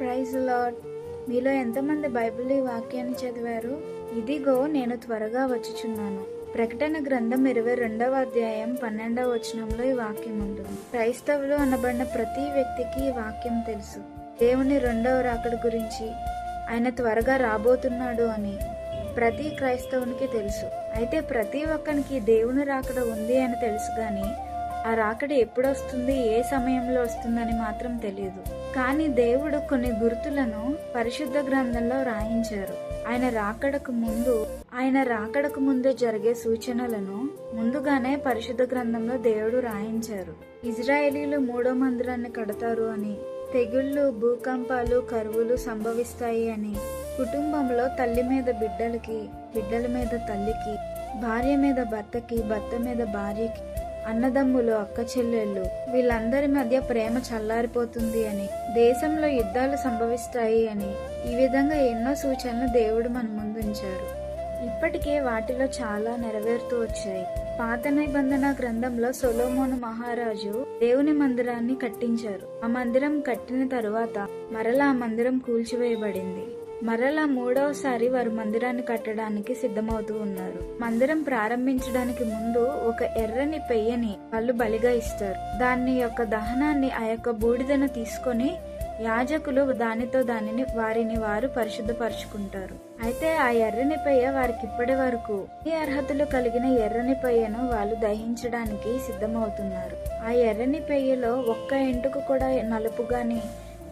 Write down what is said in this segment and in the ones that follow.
Praise lord మీలో ఎంతమంది Bible ఈ వాక్యాన్ని చదివారు ఇదిగో నేను త్వరగా వచ్చుచున్నాను. ప్రకటన గ్రంథం ఇరవై రెండవ అధ్యాయం పన్నెండవ వచనంలో ఈ వాక్యం ఉంటుంది. క్రైస్తవులు అనబడిన ప్రతి వ్యక్తికి ఈ వాక్యం తెలుసు. దేవుని రెండవ రాకడ గురించి ఆయన త్వరగా రాబోతున్నాడు అని ప్రతి క్రైస్తవునికి తెలుసు. అయితే ప్రతి ఒక్కరికి దేవుని రాకడ ఉంది అని తెలుసు కానీ ఆ రాకడ ఎప్పుడొస్తుంది ఏ సమయంలో వస్తుందని మాత్రం తెలియదు కానీ దేవుడు కొన్ని గుర్తులను పరిశుద్ధ గ్రంథంలో రాయించారు. ఆయన రాకడకు ముందు ఆయన రాకడకు ముందే జరిగే సూచనలను ముందుగానే పరిశుద్ధ గ్రంథంలో దేవుడు రాయించారు. ఇజ్రాయేలీలు మూడో మందిరాన్ని కడతారు అని తెగుళ్ళు భూకంపాలు కరువులు సంభవిస్తాయి అని కుటుంబంలో తల్లి మీద బిడ్డలకి బిడ్డల మీద తల్లికి భార్య మీద భర్తకి భర్త మీద భార్యకి అన్నదమ్ములు అక్క చెల్లెళ్ళు వీళ్ళందరి మధ్య ప్రేమ చల్లారిపోతుంది అని దేశంలో యుద్ధాలు సంభవిస్తాయి అని ఈ విధంగా ఎన్నో సూచనలు దేవుడు మన ముందుంచారు. ఇప్పటికే వాటిలో చాలా నెరవేరుతూ వచ్చాయి. పాత నిబంధన గ్రంథంలో సొలోమోను మహారాజు దేవుని మందిరాన్ని కట్టించారు. ఆ మందిరం కట్టిన తరువాత మరలా ఆ మందిరం కూల్చివేయబడింది. మరలా మూడవసారి వారు మందిరాన్ని కట్టడానికి సిద్ధమవుతూ ఉన్నారు. మందిరం ప్రారంభించడానికి ముందు ఒక ఎర్రని పెయ్యని వాళ్ళు బలిగా ఇస్తారు. దాని యొక్క దహనాన్ని ఆ యొక్క బూడిదను తీసుకొని యాజకులు దానితో దానిని వారిని వారు పరిశుద్ధపరుచుకుంటారు. అయితే ఆ ఎర్రని పెయ్య వారికి ఇప్పటి వరకు ఈ అర్హతలు కలిగిన ఎర్రని పెయ్యను వాళ్ళు దహించడానికి సిద్ధమవుతున్నారు. ఆ ఎర్రని పెయ్యలో ఒక్క ఎంటుకు కూడా నలుపు గాని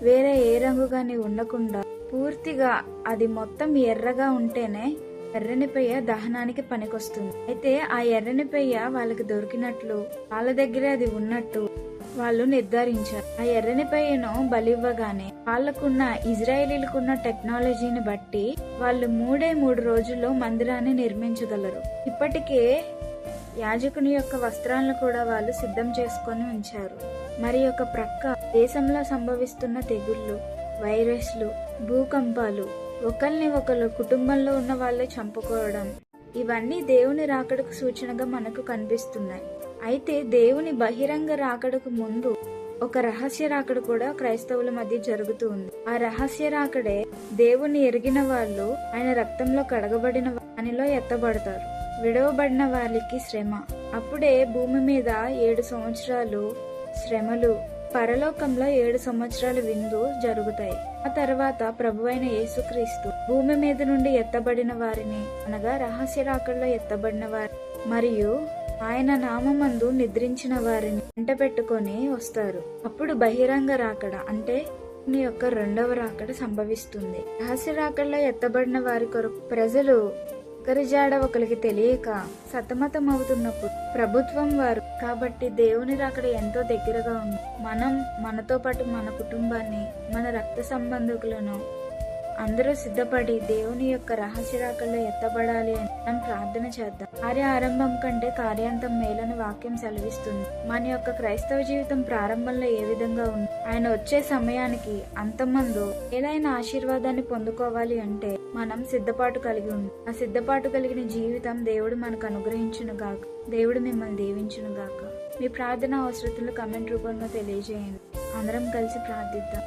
వేరే ఏ రంగు గాని ఉండకుండా పూర్తిగా అది మొత్తం ఎర్రగా ఉంటేనే ఎర్రని పెయ్య దహనానికి పనికొస్తుంది. అయితే ఆ ఎర్రని పెయ్య వాళ్ళకి దొరికినట్లు వాళ్ళ దగ్గరే అది ఉన్నట్టు వాళ్ళు నిర్ధారించారు. ఆ ఎర్రని పెయ్యను బలివ్వగానే వాళ్ళకున్న ఇజ్రాయేలీలకున్న టెక్నాలజీని బట్టి వాళ్ళు మూడే మూడు రోజుల్లో మందిరాన్ని నిర్మించగలరు. ఇప్పటికే యాజకుని యొక్క వస్త్రాలను కూడా వాళ్ళు సిద్ధం చేసుకొని ఉంచారు. మరి ఒక ప్రక్క దేశంలో సంభవిస్తున్న తెగుళ్ళు వైరస్లు భూకంపాలు ఒకరిని ఒకరు కుటుంబంలో ఉన్న వాళ్ళే చంపుకోవడం. ఇవన్నీ దేవుని రాకడకు సూచనగా మనకు కనిపిస్తున్నాయి. అయితే దేవుని బహిరంగ రాకడకు ముందు ఒక రహస్య రాకడ కూడా క్రైస్తవుల మధ్య జరుగుతూ ఉంది. ఆ రహస్య రాకడే దేవుని ఎరిగిన వాళ్ళు ఆయన రక్తంలో కడగబడిన వానిలో ఎత్తబడతారు. విడవబడిన వాళ్ళకి శ్రమ. అప్పుడే భూమి మీద ఏడు సంవత్సరాలు శ్రమలు పరలోకంలో ఏడు సంవత్సరాల విందు జరుగుతాయి. ఆ తర్వాత ప్రభువైన యేసుక్రీస్తు భూమి మీద నుండి ఎత్తబడిన వారిని అనగా రహస్య రాకల్లో ఎత్తబడిన వారి మరియు ఆయన నామందు నిద్రించిన వారిని వెంట పెట్టుకొని వస్తారు. అప్పుడు బహిరంగ రాకడ అంటే నీ యొక్క రెండవ రాకడ సంభవిస్తుంది. రహస్య రాకడలో ఎత్తబడిన వారి కొరకు ప్రజలు ఒకరి జాడ ఒకరికి తెలియక సతమతం అవుతున్నప్పుడు ప్రభుత్వం వారు కాబట్టి దేవుని రాకడ ఎంతో దగ్గరగా ఉంది. మనం మనతో పాటు మన కుటుంబాన్ని మన రక్త సంబంధికులను అందరూ సిద్ధపడి దేవుని యొక్క రహస్య రాకల్లో ఎత్తబడాలి అని మనం ప్రార్థన చేద్దాం. కార్య ఆరంభం కంటే కార్యాంతం మేలని వాక్యం సెలవిస్తుంది. మన యొక్క క్రైస్తవ జీవితం ప్రారంభంలో ఏ విధంగా ఉంది? ఆయన వచ్చే సమయానికి అంతమందు ఏదైనా ఆశీర్వాదాన్ని పొందుకోవాలి అంటే మనం సిద్ధపాటు కలిగి ఉంది ఆ సిద్ధపాటు కలిగిన జీవితం దేవుడు మనకు అనుగ్రహించును గాక. దేవుడు మిమ్మల్ని దీవించును గాక. మీ ప్రార్థన అవసరతలు కమెంట్ రూపంలో తెలియజేయండి. అందరం కలిసి ప్రార్థిద్దాం.